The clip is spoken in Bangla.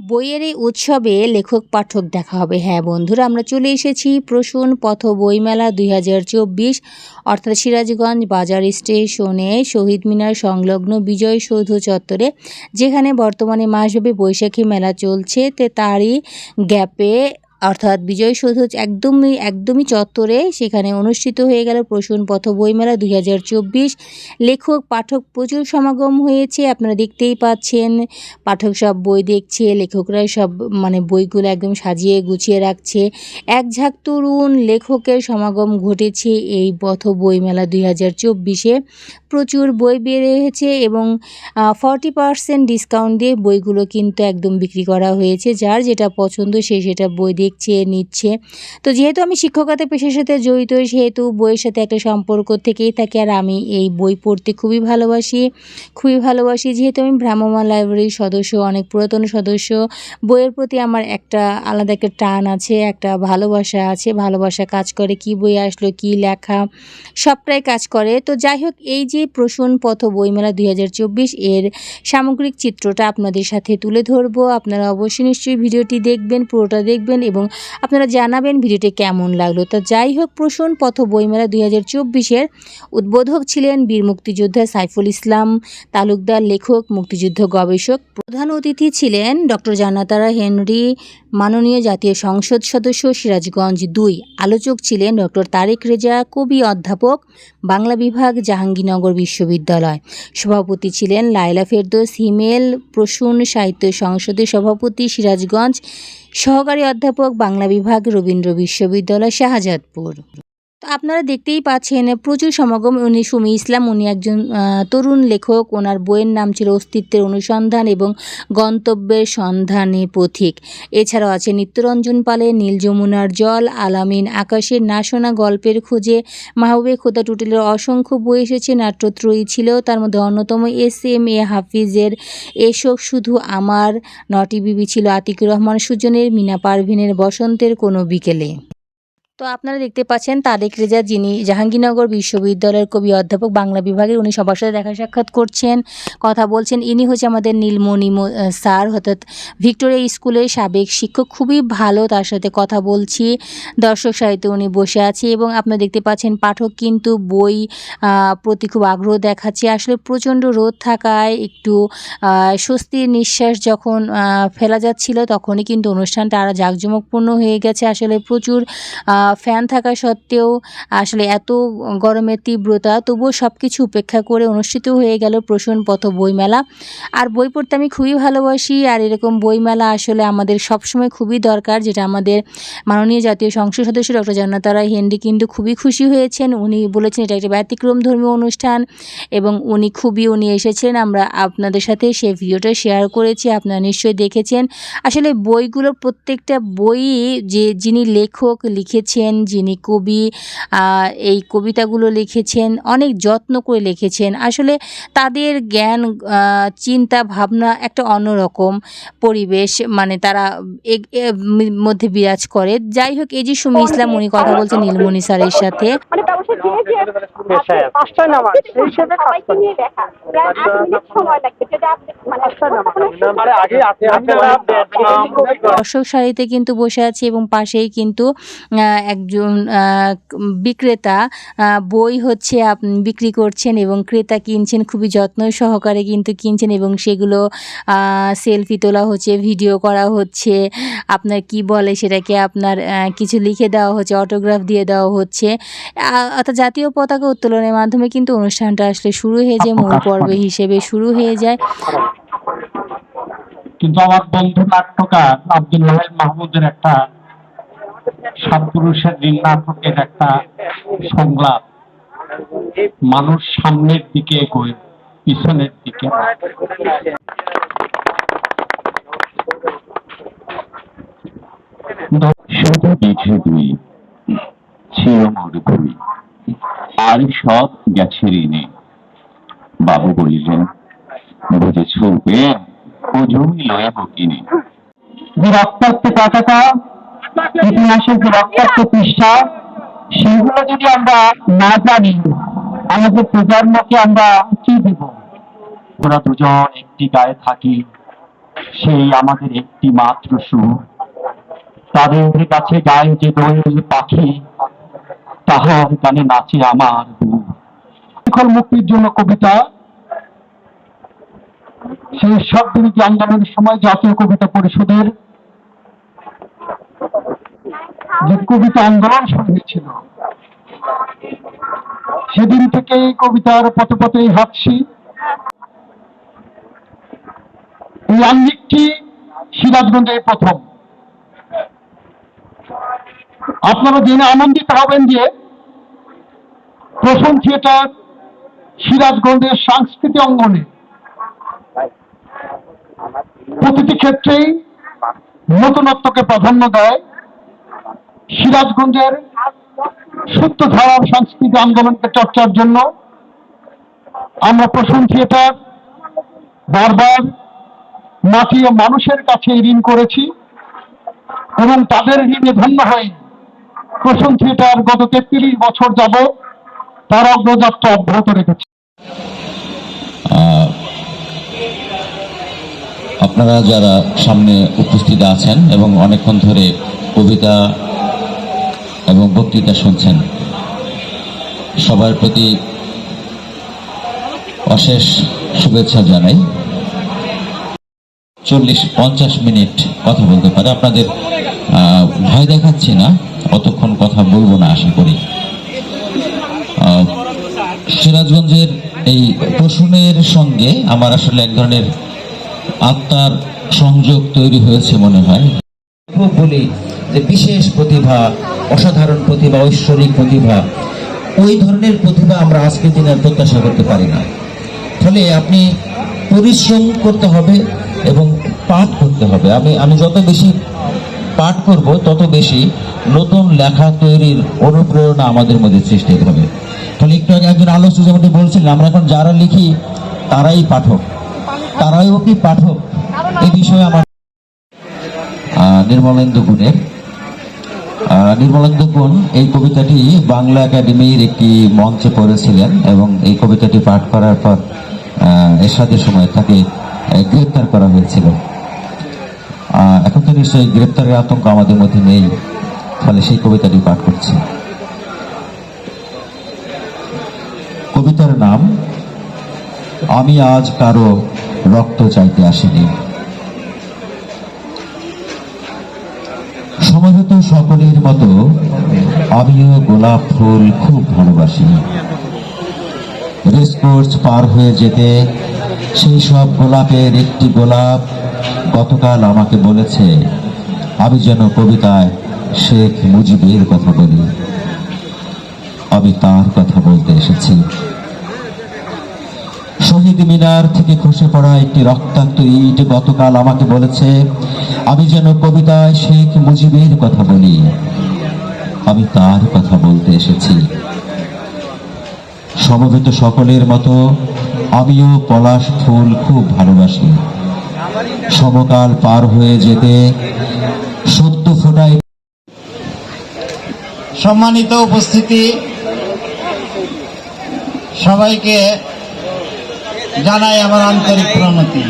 বইয়ের এই উৎসবে লেখক, পাঠক দেখা হবে। হ্যাঁ বন্ধুরা, আমরা চলে এসেছি প্রসূন পথ বইমেলা দুই হাজার চব্বিশ, অর্থাৎ সিরাজগঞ্জ বাজার স্টেশনে শহীদ মিনার সংলগ্ন বিজয় সৌধ চত্বরে, যেখানে বর্তমানে মাসব্যাপী বৈশাখী মেলা চলছে। তে তারই গ্যাপে অর্থাৎ বিজয় সৌধ একদমই একদমই চত্বরে সেখানে অনুষ্ঠিত হয়ে গেল প্রসূন পথ বইমেলা দুই হাজার চব্বিশ। লেখক, পাঠক প্রচুর সমাগম হয়েছে, আপনারা দেখতেই পাচ্ছেন। পাঠক সব বই দেখছে লেখকরা সব মানে বইগুলো একদম সাজিয়ে গুছিয়ে রাখছে। এক ঝাঁক তরুণ লেখকের সমাগম ঘটেছে এই পথ বইমেলা দুই হাজার চব্বিশে। প্রচুর বই বের হয়েছে এবং ফর্টি পার্সেন্ট ডিসকাউন্ট দিয়ে বইগুলো কিন্তু একদম বিক্রি করা হয়েছে। যার যেটা পছন্দ সে সেটা বই দেখছে, নিচ্ছে। তো যেহেতু আমি শিক্ষকতা পেশার সাথে জড়িত, সেহেতু বইয়ের সাথে একটা সম্পর্ক থেকেই থাকে আর আমি এই বই পড়তে খুবই ভালোবাসি খুবই ভালোবাসি। যেহেতু আমি ভ্রাম্যমাণ লাইব্রেরির সদস্য, অনেক পুরাতন সদস্য, বইয়ের প্রতি আমার একটা আলাদা একটা টান আছে, একটা ভালোবাসা আছে। ভালোবাসা কাজ করে কি বই আসলো, কি লেখা, সবটাই কাজ করে। তো যাই হোক, এই যে প্রসূন পথ বইমেলা দুই হাজার চব্বিশ এর সামগ্রিক চিত্রটা আপনাদের সাথে তুলে ধরবো। আপনারা অবশ্যই নিশ্চয়ই ভিডিওটি দেখবেন, পুরোটা দেখবেন এবং আপনারা জানাবেন ভিডিওটি কেমন লাগল। তো যাই হোক, প্রসূন পথ বইমেলা দুই চব্বিশের উদ্বোধক ছিলেন বীর মুক্তিযোদ্ধা সাইফুল ইসলাম, তালুকদার লেখক, মুক্তিযুদ্ধ গবেষক, প্রধান অতিথি ছিলেন ডক্টর জানাতারা হেনরি, মাননীয় জাতীয় সংসদ সদস্য সিরাজগঞ্জ দুই, আলোচক ছিলেন ডক্টর তারেক রেজা, কবি অধ্যাপক, বাংলা বিভাগ, জাহাঙ্গীরনগর বিশ্ববিদ্যালয়। সভাপতি ছিলেন লায়লা ফেরদোস, হিমেল প্রসূন, সাহিত্য সংসদের সভাপতি সিরাজগঞ্জ, সহকারী অধ্যাপক, বাংলা বিভাগ, রবীন্দ্র বিশ্ববিদ্যালয়, শাহজাদপুর। আপনারা দেখতেই পাচ্ছেন, প্রচুর সমাগম উনি সুমি ইসলাম। উনি একজন তরুণ লেখক। ওনার বইয়ের নাম ছিল অস্তিত্বের অনুসন্ধান এবং গন্তব্যের সন্ধানে পথিক। এছাড়াও আছে নিত্যরঞ্জন পালের নীল যমুনার জল, আলামিন আকাশের না শোনা গল্পের খোঁজে। মাহবুবে খোদা টুটেলের অসংখ্য বই এসেছে, নাট্যত্রয়ী ছিল। তার মধ্যে অন্যতম এস এম এ হাফিজের এসব শুধু আমার, নটি বিবি ছিল আতিকুর রহমান সুজনের, মিনা পারভিনের বসন্তের কোনো বিকেলে। তো আপনারা দেখতে পাচ্ছেন তারেক রেজা যিনি জাহাঙ্গীরনগর বিশ্ববিদ্যালয়ের কবি অধ্যাপক বাংলা বিভাগের, উনি সবার সাথে দেখা সাক্ষাৎ করছেন, কথা বলছেন। ইনি হচ্ছে আমাদের নীলমণি স্যার, অর্থাৎ ভিক্টোরিয়া স্কুলের সাবেক শিক্ষক, খুবই ভালো তার সাথে কথা বলছি। দর্শক সাহিত্যে উনি বসে আছে এবং আপনারা দেখতে পাচ্ছেন পাঠক কিন্তু বই প্রতি খুব আগ্রহ দেখাচ্ছে। আসলে প্রচণ্ড রোদ থাকায় একটু স্বস্তির নিঃশ্বাস যখন ফেলা যাচ্ছিল তখনই কিন্তু অনুষ্ঠানটা আরও জাঁকজমকপূর্ণ হয়ে গেছে। আসলে প্রচুর ফ্যান থাকা সত্ত্বেও আসলে এত গরমের তীব্রতা, তবুও সব কিছু উপেক্ষা করে অনুষ্ঠিত হয়ে গেল প্রসূন পথ বইমেলা। আর বই পড়তে আমি খুবই ভালোবাসি, আর এরকম বইমেলা আসলে আমাদের সবসময় খুবই দরকার, যেটা আমাদের মাননীয় জাতীয় সংসদ সদস্য ডক্টর জান্নাতারা হেনরি কিন্তু খুবই খুশি হয়েছেন। উনি বলেছেন এটা একটা ব্যতিক্রম ধর্মীয় অনুষ্ঠান এবং উনি খুবই, উনি এসেছেন। আমরা আপনাদের সাথে সেই ভিডিওটা শেয়ার করেছি, আপনারা নিশ্চয়ই দেখেছেন। আসলে বইগুলো প্রত্যেকটা বই যে যিনি লেখক লিখেছেন যিনি কবি আহ, এই কবিতাগুলো লিখেছেন অনেক যত্ন করে লিখেছেন। আসলে তাদের জ্ঞান চিন্তা ভাবনা একটা অন্যরকম পরিবেশ মানে তারা মধ্যে বিরাজ করে। যাই হোক এই যে সুমি ইসলাম উনি কথা বলছেন নীলমণি স্যারের সাথে। মানে মানে দর্শক সারিতে কিন্তু বসে আছি এবং পাশেই কিন্তু একজন বিক্রেতা বই হচ্ছে বিক্রি করছেন এবং ক্রেতা কিনছেন, খুবই যত্ন সহকারে কিন্তু কিনছেন এবং সেগুলো সেলফি তোলা হচ্ছে, ভিডিও করা হচ্ছে। আপনার কি বলে সেটাকে আপনার কিছু লিখে দেওয়া হচ্ছে অটোগ্রাফ দিয়ে দেওয়া হচ্ছে। অর্থাৎ জাতীয় পতাকা উত্তোলনের মাধ্যমে কিন্তু অনুষ্ঠানটা আসলে শুরু হয়ে যায়, মূল পর্ব হিসেবে শুরু হয়ে যায়। কিন্তু আমার বন্ধু নাট্যকার আব্দুল মাহমুদের একটা সাতপুরুষের ঋণ নাটকের একটা সংলাপ। মানুষ সামনের দিকে এগোয় পিছনের দিকে। শুধু দুই ছিল মোর ভুই আর সব গেছে ঋণে। বাবু বলিলেন বুঝেছ ও জমি লয়ে কিনে? যে রক্তাক্ত কথাটা ইতিহাসের যে রক্তাক্ত পৃষ্ঠা, সেগুলো যদি আমরা না জানি, আমাদের প্রজন্মকে আমরা কি দিব? ওরা দুজন একটি গায়ে থাকি, সেই আমাদের একটি মাত্র সুর। তাদের কাছে গায়ে যে দোয়েল পাখি তাহার গানে নাচে আমার শিখর মুক্তির জন্য কবিতা, সেই সব বিরোধী আন্দোলনের সময় জাতীয় কবিতা পরিষদের যে কবিতা আন্দোলন শুরু হয়েছিল। সেদিন থেকে এই কবিতার পথে পথেই হাঁটছি। এই আঙ্গিকটি সিরাজগঞ্জে প্রথম। আপনারা জেনে আনন্দিত হবেন যে প্রথম থিয়েটার সিরাজগঞ্জের সাংস্কৃতিক অঙ্গনে। প্রতিটি ক্ষেত্রেই নতুনত্বকে প্রাধান্য দেয়। সিরাজগঞ্জের সত্য সাংস্কৃতিক আন্দোলনকে চর্চার জন্য আমরা প্রথম থিয়েটার বারবার মাটি ও মানুষের কাছে ঋণ করেছি এবং তাদের ঋণে ধন্য হয় প্রথম থিয়েটার গত তেত্রিশ বছর যাব তার অগ্রযাত্রা অব্যাহত রেখেছে। আপনারা যারা সামনে উপস্থিত আছেন এবং অনেকক্ষণ ধরে কবিতা এবং বক্তৃতা শুনছেন। সবার প্রতি অশেষ শুভেচ্ছা জানাই। চল্লিশ, পঞ্চাশ মিনিট কথা বলতে পারে। আপনাদের ভয় দেখাচ্ছি না, অতক্ষণ কথা বলব না আশা করি। সিরাজগঞ্জের এই প্রসূনের সঙ্গে আমার আসলে এক ধরনের আত্মার সংযোগ তৈরি হয়েছে মনে হয়। বলি যে বিশেষ প্রতিভা, অসাধারণ প্রতিভা, ঐশ্বরিক প্রতিভা, ওই ধরনের প্রতিভা আমরা আজকের দিনে প্রত্যাশা করতে পারি না। ফলে আপনি পরিশ্রম করতে হবে এবং পাঠ করতে হবে। আমি আমি যত বেশি পাঠ করব, তত বেশি নতুন লেখা তৈরির অনুপ্রেরণা আমাদের মধ্যে সৃষ্টি হবে। ফলে একটু আগে একজন আলোচক যেমনটি বলছিলেন, আমরা এখন যারা লিখি, তারাই পাঠক। তারাইও কি পাঠক? এই বিষয়ে আমার নির্মলেন্দু গুণের নির্মলেন্দু এই কবিতাটি বাংলা একাডেমির একটি মঞ্চে পড়েছিলেন এবং এই কবিতাটি পাঠ করার পর এরশাদের সময় তাকে গ্রেপ্তার করা হয়েছিল। এখন তো নিশ্চয়ই গ্রেপ্তারের আতঙ্ক আমাদের মধ্যে নেই, ফলে সেই কবিতাটি পাঠ করছি। কবিতার নাম, আমি আজ কারও রক্ত চাইতে আসিনি। সমবেত সকলের মতো আমিও গোলাপ ফুল খুব ভালোবাসি। রেসকোর্স পার হয়ে যেতে সেই সব গোলাপের একটি গোলাপ গতকাল আমাকে বলেছে, আমি যেন কবিতায় শেখ মুজিবের কথা বলি। আমি তার কথা বলতে এসেছি। শহীদ মিনার থেকে খসে পড়া একটি রক্তাক্ত ইট গতকাল আমাকে বলেছে আমি যেন কবিতায় শেখ মুজিবের কথা বলি। আমি তার কথা বলতে এসেছি। সমবেত সকলের মতো আমিও পলাশ ফুল খুব ভালোবাসি। সমকাল পার হয়ে যেতে সত্য ফোটায় সম্মানিত উপস্থিতি, সবাইকে জানাই আমার আন্তরিক প্রণতি।